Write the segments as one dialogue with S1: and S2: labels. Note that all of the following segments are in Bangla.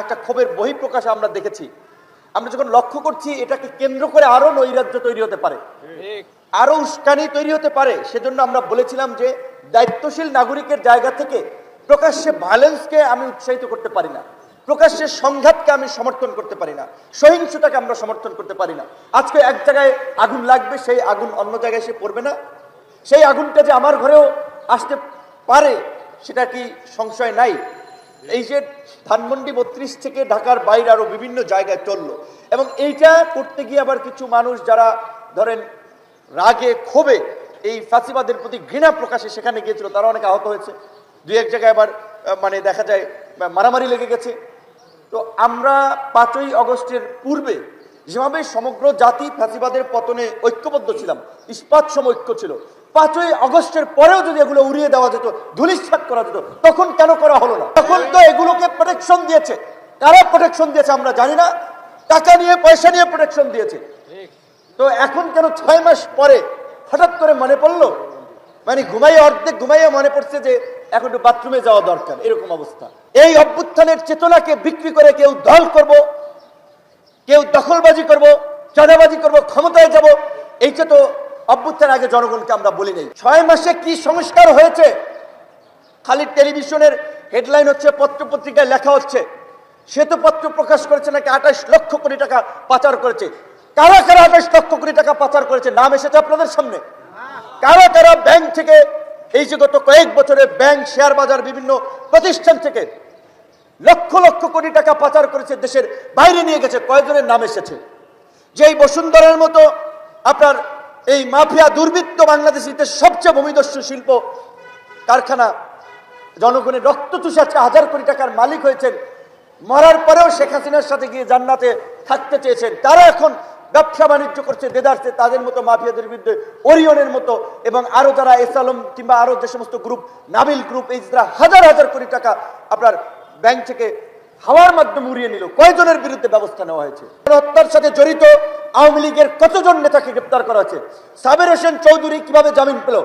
S1: একটা ক্ষোভের বহিঃপ্রকাশ আমরা দেখেছি। আমরা যখন লক্ষ্য করছি এটাকে কেন্দ্র করে আরও নৈরাজ্য তৈরি হতে পারে। আরও উস্কানি তৈরি হতে পারে। সেজন্য আমরা বলেছিলাম যে দায়িত্বশীল নাগরিকের জায়গা থেকে প্রকাশ্যে ভায়োলেন্সকে আমি উৎসাহিত করতে পারি না। প্রকাশ্যে সংঘাতকে আমি সমর্থন করতে পারি না। সহিংসতাকে আমরা সমর্থন করতে পারি না। আজকে এক জায়গায় আগুন লাগবে সেই আগুন অন্য জায়গায় সে পড়বে না। সেই আগুনটা যে আমার ঘরেও আসতে পারে সেটা কি সংশয় নাই? এই যে ধানমন্ডি বত্রিশ থেকে ঢাকার বাইরে আরও বিভিন্ন জায়গায় চলল। এবং এইটা করতে গিয়ে আবার কিছু মানুষ যারা ধরেন রাগে ক্ষোভে এই ফাঁসিবাদের প্রতি ঘৃণা প্রকাশে সেখানে গিয়েছিল, তারা অনেক আহত হয়েছে। দু এক জায়গায় আবার মানে দেখা যায় মারামারি লেগে গেছে। তো আমরা পাঁচই অগস্টের পূর্বে যেভাবে সমগ্র জাতি ফাঁসিবাদের পতনে ঐক্যবদ্ধ ছিলাম, ইস্পাত সম ঐক্য ছিল পাঁচই অগস্টের পরেও যদি এগুলো উড়িয়ে দেওয়া যেত ধুলিস্বাত করা যেত, তখন কেন করা হলো না? তখন তো এগুলোকে প্রোটেকশন দিয়েছে। কারা প্রোটেকশন দিয়েছে আমরা জানি না। টাকা নিয়ে, পয়সা নিয়ে প্রোটেকশন দিয়েছে। তো এখন কেন ছয় মাস পরে হঠাৎ করে মনে পড়ল? মানে ঘুমাইয়ে অর্ধেক ঘুমাইয়ে মনে পড়ছে যে এখন একটু বাথরুমে যাওয়া দরকার, এরকম অবস্থা। এই অভ্যুত্থানের চেতনাকে বিক্রি করে কেউ দল করব, কেউ দখলবাজি করব, চাঁদাবাজি করব, ক্ষমতায় যাব, এইটা তো অভ্যুত্থান আগে জনগণকে আমরা বলি নাই। ছয় মাসে কি সংস্কার হয়েছে? খালি টেলিভিশনের হেডলাইন হচ্ছে পত্র পত্রিকায় লেখা হচ্ছে। শ্বেতপত্র প্রকাশ করেছে নাকি আঠাশ লক্ষ কোটি টাকা পাচার করেছে। কারা কারা আঠাশ লক্ষ কোটি টাকা পাচার করেছে? নাম এসেছে আপনাদের সামনে। কারা কারা ব্যাংক থেকে এই যে গত কয়েক বছরে ব্যাংক, শেয়ার বাজার, বিভিন্ন প্রতিষ্ঠান থেকে লক্ষ লক্ষ কোটি টাকা পাচার করেছে, দেশের বাইরে নিয়ে গেছে কয়েকজনের নাম এসেছে? যেই বসুন্ধরার মতো আপনার এই মাফিয়া দুর্বৃত্ত বাংলাদেশিতে সবচেয়ে ভূমিদস্যু শিল্প কারখানা। জনগণের রক্ত আজকে হাজার কোটি টাকার মালিক হয়েছেন। মরার পরেও শেখ হাসিনার সাথে গিয়ে জান্নাতে থাকতে চেয়েছেন। তারা এখন ব্যবসা বাণিজ্য করছে, দেদারছে, তাদের মতো মাফিয়াদের বিরুদ্ধে ওরিয়নের মতো এবং আরও যারা এস আলম কিংবা আরও যে সমস্ত গ্রুপ নাবিল গ্রুপ এই যারা হাজার হাজার কোটি টাকা আপনার ব্যাংক থেকে হাওয়ার মাধ্যমে উড়িয়ে নিল। কয়জনের বিরুদ্ধে ব্যবস্থা নেওয়া হয়েছে? হত্যার সাথে জড়িত আওয়ামী লীগের কতজন নেতাকে গ্রেপ্তার করা হয়েছে? সাবের হোসেন চৌধুরী কীভাবে জামিন পেল?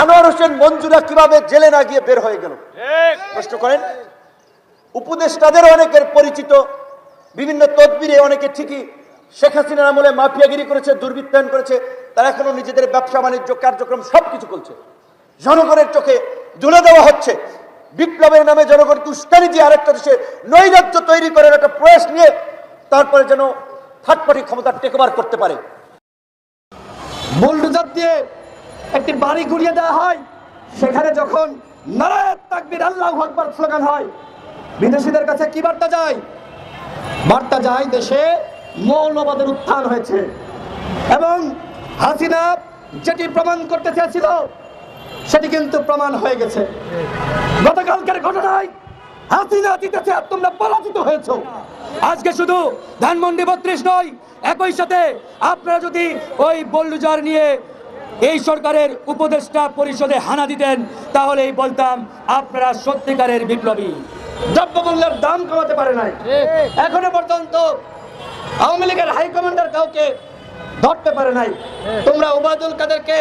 S1: আনোয়ার হোসেন মঞ্জুরা কীভাবে জেলে না গিয়ে বের হয়ে গেল? প্রশ্ন করেন? উপদেষ্টাদের অনেকের পরিচিত বিভিন্ন তদবিরে অনেকে ঠিকই শেখ হাসিনার আমলে মাফিয়াগিরি করেছে দুর্বৃত্তায়ন করেছে তারা এখনও নিজেদের ব্যবসা বাণিজ্য কার্যক্রম সবকিছু করছে। জনগণের চোখে তুলে দেওয়া হচ্ছে। বিপ্লবের নামে জনগণকে উস্কানি দিয়ে আরেকটা দেশে নৈরাজ্য তৈরি করার একটা প্রয়াস নিয়ে তারপরে যেন থার্ড ক্ষমতা টেকবার করতে পারে।
S2: বুলডোজার দিয়ে একটি বাড়ি ঘুরিয়ে দেওয়া হয়, সেখানে যখন নারায়ণ স্লোগান হয়, বিদেশিদের কাছে কি বার্তা যায়? বার্তা যায় দেশে মৌলবাদের উত্থান হয়েছে। এবং হাসিনা যেটি প্রমাণ করতে চেয়েছিল সেটি কিন্তু প্রমাণ হয়ে গেছে। গতকালকের ঘটনায় আর তোমরা হয়েছো। আজকে শুধু ধানমন্ডি বত্রিশ নয়, একই সাথে আপনারা যদি ওই নিয়ে এই সরকারের উপদেষ্টা পরিষদে হানা দিতেন তাহলেই বলতাম আপনারা সত্যিকারের বিপ্লবী। দ্রব্যমূল্যের দাম কমাতে পারে নাই। এখনও পর্যন্ত আওয়ামী লীগের হাইকমান্ডার কাউকে ধরতে পারে নাই। তোমরা ওবায়দুল কাদেরকে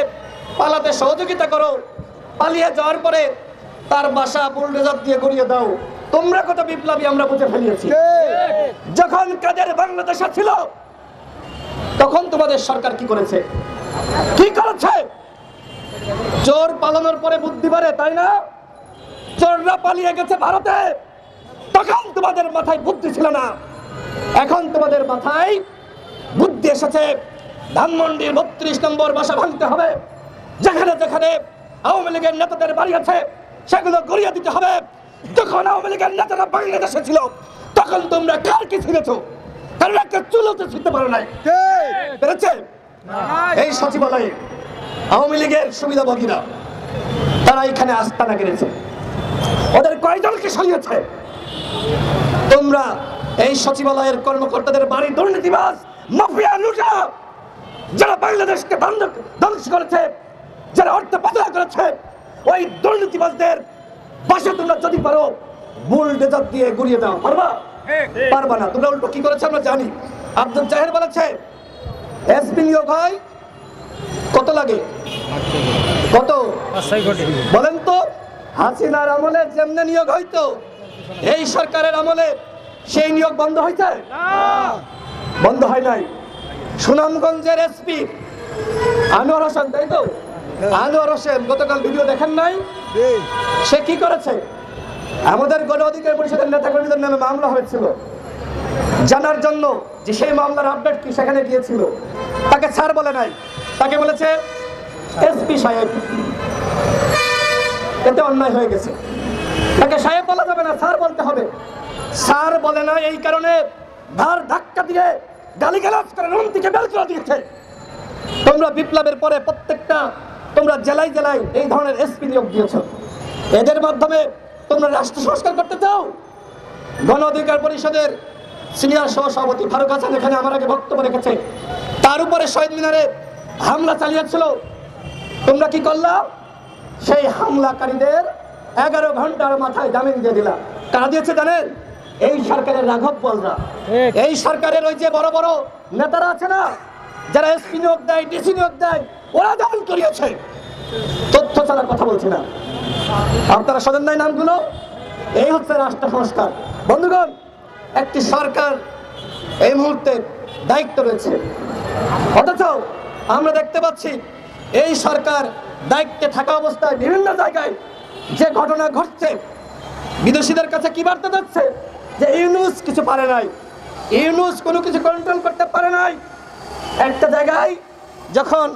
S2: পালাতে সহযোগিতা করো। পালিয়ে যাওয়ার পরে তার বাসা বুলডোজার দিয়ে গড়িয়ে দাও। তোমরা কত বিপ্লবী আমরা বুঝে ফেলিয়েছি। যখন কাদের বাংলাদেশে ছিল তখন তোমাদের সরকার কি করেছে? কি করেছে? চোর পালানোর পরে বুদ্ধি বাড়ে তাই না? চোররা পালিয়ে গেছে ভারতে। তখন তোমাদের মাথায় বুদ্ধি ছিল না। এখন তোমাদের মাথায় বুদ্ধি এসেছে। ধানমন্ডির বত্রিশ নম্বর বাসা ভাঙতে হবে। যেখানে যেখানে আওয়ামী লীগের নেতাদের বাড়ি আছে সেগুলো গড়িয়ে দিতে হবে। যখন আওয়ামী লীগের নেতারা বাংলাদেশে ছিল তখন তোমরা কার কি ছিঁড়েছো কারণ একটা চুলোতে ছিঁড়তে পারো নাই। পেরেছে? এই সচিবালয়ে আওয়ামী লীগের সুবিধাভোগীরা তারা এখানে আস্তানা গেড়েছে ওদের কয়জনকে সরিয়েছে? তোমরা এই সচিবালয়ের কর্মকর্তাদের বাড়ি দুর্নীতিবাস মাফিয়া লুটা যারা বাংলাদেশকে ধ্বংস করেছে যারা অর্থ পাচার করেছে ওই দুর্নীতিবাজদের বাসা তোমরা যদি পারো বুলডেজার দিয়ে গুড়িয়ে দাও। পারবা? পারবা না। তোমরা উল্টো কি করেছে আমরা জানি। আব্দুল জাহের বলেছে এসপি নিয়োগ হয় কত লাগে? কত? বলেন তো হাসিনার আমলে যেমনে নিয়োগ হইতো এই সরকারের আমলে সেই নিয়োগ বন্ধ হয়েছে বন্ধ হয় নাই। সুনামগঞ্জের এসপি আনোয়ার হোসেন তাই তো? আনোয়ার হোসেন গতকাল ভিডিও দেখেন নাই? সে কি করেছে? আমাদের গণ অধিকার পরিষদের নেতা কর্মীদের নামে মামলা হয়েছিল। জানার জন্য যে সেই মামলার আপডেট কি সেখানে গিয়েছিল তাকে স্যার বলে নাই। তাকে বলেছে এসপি সাহেব। এতে অন্যায় হয়ে গেছে। তাকে সাহেব বলা যাবে না স্যার বলতে হবে। স্যার বলে না এই কারণে ধার ধাক্কা দিয়ে গালিগালাজ করে রুম থেকে বের করে দিয়েছে। তোমরা বিপ্লবের পরে প্রত্যেকটা তোমরা জেলায় জেলায় এই ধরনের এসপি নিয়োগ দিয়েছ। এদের মাধ্যমে তোমরা রাষ্ট্র সংস্কার করতে চাও? গণ অধিকার পরিষদের সিনিয়র সহসভাপতি ফারুক হাসান এখানে আমার আগে বক্তব্য রেখেছে। তার উপরে শহীদ মিনারে হামলা চালিয়েছিল। তোমরা কি করলা? সেই হামলাকারীদের এগারো ঘণ্টার মাথায় জামিন দিয়ে দিলা। কারা দিয়েছে জানেন? এই সরকারের রাঘব বলরা। এই সরকারের ওই যে বড় বড় নেতারা আছে না? যারা এসপি নিয়োগ দেয়, ডিসি নিয়োগ দেয়, ওরা জামিন করিয়েছে। তথ্য ছাড়া কথা বলছি না। আপনারা শোনেন নাই নামগুলো? এই হচ্ছে রাষ্ট্র সংস্কার। বন্ধুগণ, একটি সরকার এই মুহূর্তে দায়িত্ব রয়েছে। অথচ আমরা দেখতে পাচ্ছি, এই সরকার দায়িত্বে থাকা অবস্থায় বিভিন্ন জায়গায় যে ঘটনা ঘটছে, বিদেশিদের কাছে কি বার্তা যাচ্ছে? যে ইউনুস কিছু পারে নাই। ইউনুস কোনো কিছু কন্ট্রোল করতে পারে নাই। একটা জায়গায় যখন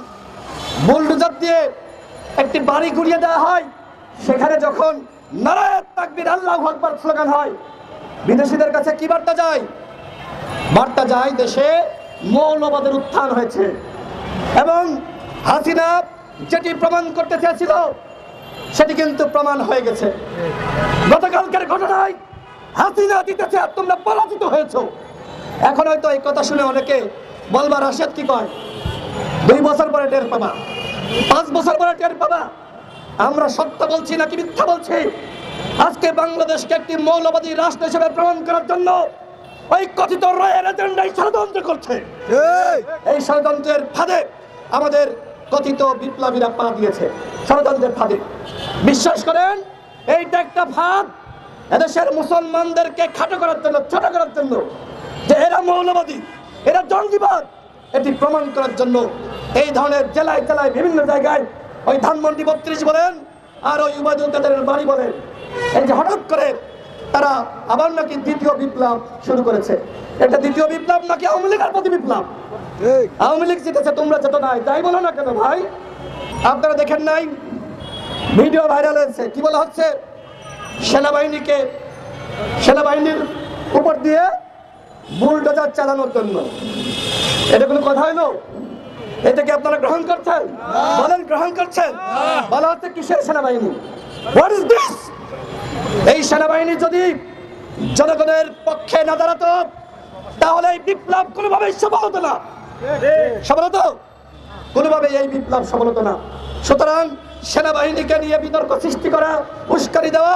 S2: বুলডুজার দিয়ে একটি বাড়ি ঘুরিয়ে দেওয়া হয়, সেখানে যখন নারায়ণ তাকবির আল্লাহ আকবার স্লোগান হয়, বিদেশিদের কাছে কি বার্তা যায়? বার্তা যায় দেশে মৌলবাদের উত্থান হয়েছে। এবং হাসিনা যেটি প্রমাণ করতে চেয়েছিল, সেটি কিন্তু প্রমাণ হয়ে গেছে। গতকালকের ঘটনায় হাসিনা দিতেছে তোমরা পরাজিত হয়েছো। এখন হয়তো এই কথা শুনে অনেকে বলবার রাশেদ কি কয়? দুই বছর পরে টের পাবা। পাঁচ বছর পরে টের পাবা। আমরা সত্য বলছি নাকি মিথ্যা বলছি? আজকে বাংলাদেশকে একটি মৌলবাদী রাষ্ট্র হিসেবে প্রমাণ করার জন্য ওই কথিত রয়ের এজেন্ডাই ষড়যন্ত্র করছে। এই ষড়যন্ত্রের ফাঁদে আমাদের কথিত বিপ্লবীরা পা দিয়েছে। ষড়যন্ত্রের ফাঁদে। বিশ্বাস করেন এইটা একটা ফাঁদ। এদেশের মুসলমানদেরকে খাটো করার জন্য ছোট করার জন্য যে এরা মৌলবাদী এরা জঙ্গিবাদ। এটি প্রমাণ করার জন্য এই ধরনের জেলায় জেলায় বিভিন্ন জায়গায় ওই ধানমন্ডি বত্রিশ বলেন আর ওই উবায়দুল কাদের বাড়ি বলেন। এই যে হঠাৎ করে তারা আবার নাকি দ্বিতীয় বিপ্লব শুরু করেছে। এটা দ্বিতীয় বিপ্লব নাকি আওয়ামী লীগের প্রতি বিপ্লব? আওয়ামী লীগ জিতেছে তোমরা যেত নাই তাই বলো না কেন ভাই? আপনারা দেখেন নাই? ভিডিও ভাইরাল হয়েছে। কি বলা হচ্ছে? সেনাবাহিনীকে সেনাবাহিনীর উপর দিয়ে বুলডোজার চালানোর জন্য। এটা কোনো কথা হইল এটাকে আপনারা গ্রহণ করছেন? বলেন গ্রহণ করছেন? বলা হচ্ছে কিসের সেনাবাহিনী? হোয়াট ইজ দিস এই সেনাবাহিনী যদি জনগণের পক্ষে না দাঁড়াতো তাহলে এই বিপ্লব কোনোভাবেই সফল হতো না। সফল হতো? কোনোভাবে এই বিপ্লব সফল হতো না। সুতরাং সেনাবাহিনীকে নিয়ে বিতর্ক সৃষ্টি করা উস্কানি দেওয়া